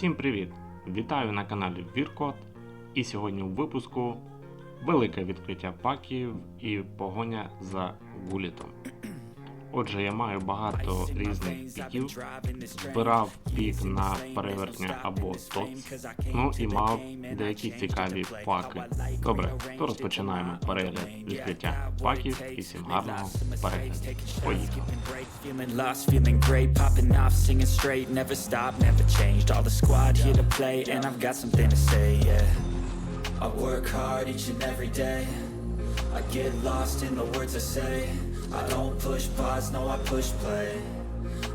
Всім привіт! Вітаю на каналі Віркот. І сьогодні у випуску велике відкриття паків і погоня за гулітом. Отже, я маю багато різних піків, збирав пік на перевертня або ТОЦ, ну і мав деякі цікаві паки. Добре, то розпочинаємо перегляд відкриття паків і всім гарного перегляду. Поїхали! I get lost in the words I say. I don't push pause, no, I push play.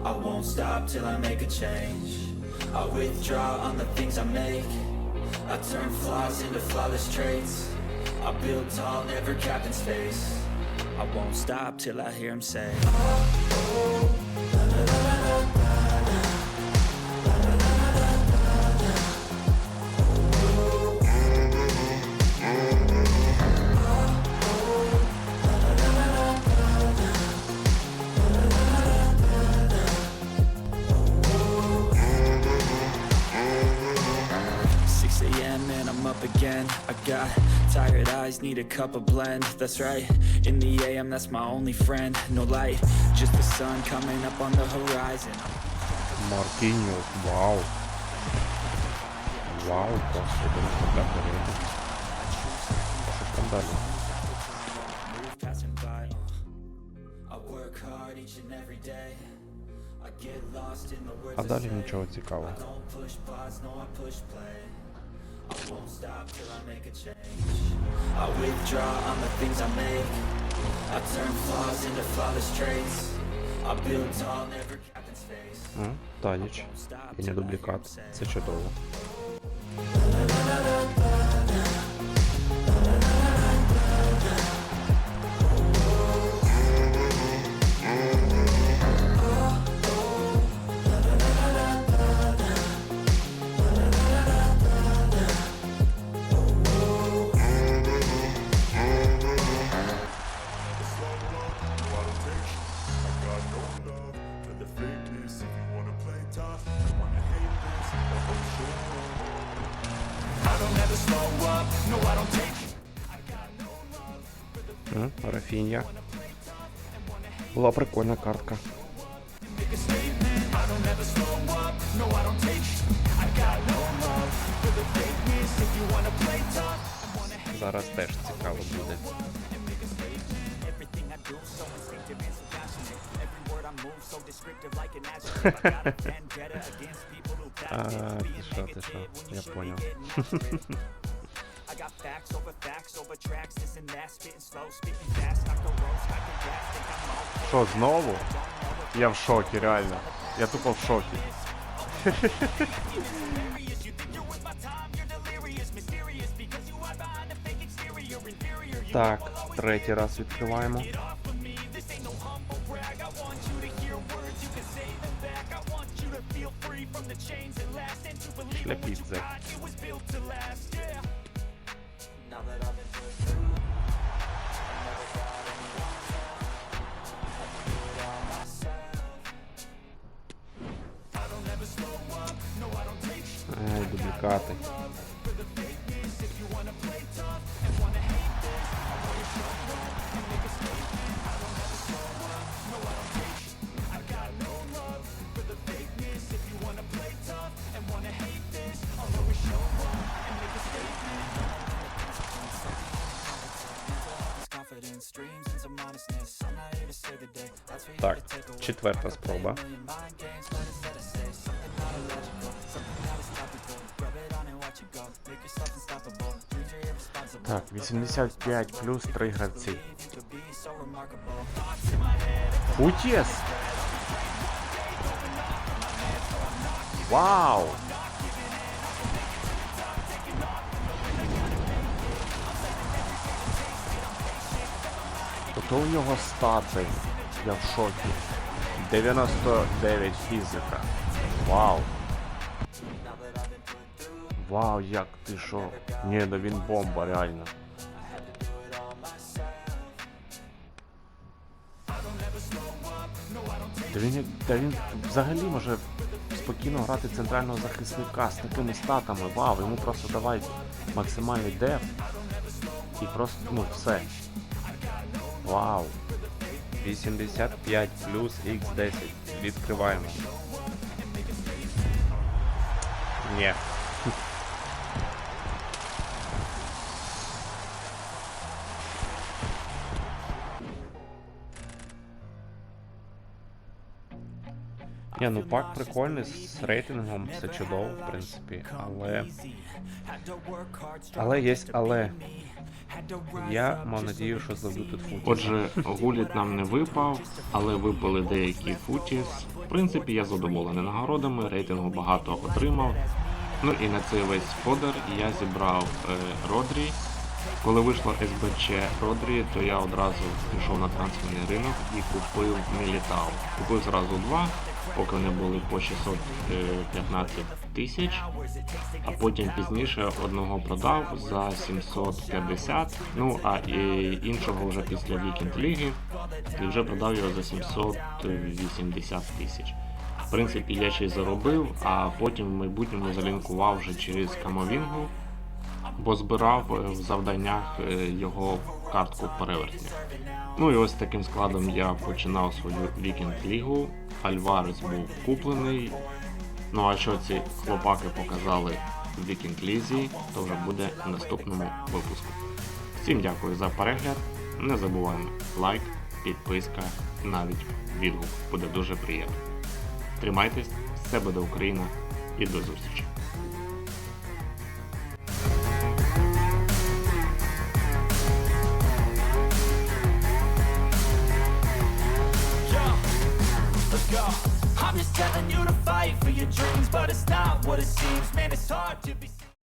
I won't stop till I make a change. I withdraw on the things I make. I turn flaws into flawless traits. I build tall, never capped in space. I won't stop till I hear him say. Six I'm up again. I got tired eyes, need a cup of blend. That's right. In the AM, that's my only friend. No light, just the sun coming up on the horizon. Мартиньок, вау. Вау, просто для порядку. Що там далі? Move passing by. uh. I work hard each and every day. I get lost in the words А I далі say. нічого цікавого. I don't push pause, no, I push play. I won't stop till I make a change. I withdraw on the things I make. I turn flaws into flawless traits. I build tall, never capped in space. М, Таніч. І не дублікат. Це чудово. Рафінья. Була прикольна картка. Зараз теж цікаво буде. А, ти що, ти що? Я понял. I got facts over facts over tracks, this and that, spitting slow, spitting fast, knock the roast, I can gas, think I'm all Що, знову? Я в шокі, реально. Я тупо в шокі. serious. You think you're don't take Ай, дублікати. Dreams are irresponsible. Так, 85 плюс 3 гравці. Футєс! Вау! Ото у нього стати. Я в шокі. 99 фізика. Вау. Вау, як ти що? Ні, да він бомба, реально. Та він, та він взагалі може спокійно грати центрального захисника з такими статами. Вау, йому просто давай максимальний деф. І просто, ну, все. Вау. 85 плюс Х10. Відкриваємо. Ні. Ні, ну пак прикольний, з рейтингом все чудово, в принципі, але. Але є, але. Я мав надію, що зроблю тут футіс. Отже, гуліт нам не випав, але випали деякі футіс. В принципі, я задоволений нагородами, рейтингу багато отримав. Ну і на цей весь фодер я зібрав е, Родрі. Коли вийшло СБЧ Родрі, то я одразу пішов на трансферний ринок і купив Мілітау. Купив зразу два, поки вони були по 615 тисяч, а потім пізніше одного продав за 750, ну а іншого вже після Вікенд Ліги і вже продав його за 780 тисяч. В принципі, я ще й заробив, а потім в майбутньому залінкував вже через Камовінгу, бо збирав е, в завданнях е, його картку перевертня. Ну і ось таким складом я починав свою вікенд лігу. Альварес був куплений. Ну а що ці хлопаки показали в вікенд лізі, то вже буде в наступному випуску. Всім дякую за перегляд. Не забуваємо лайк, підписка, навіть відгук. Буде дуже приємно. Тримайтесь, все буде Україна і до зустрічі. What it seems. Man, it's hard to be.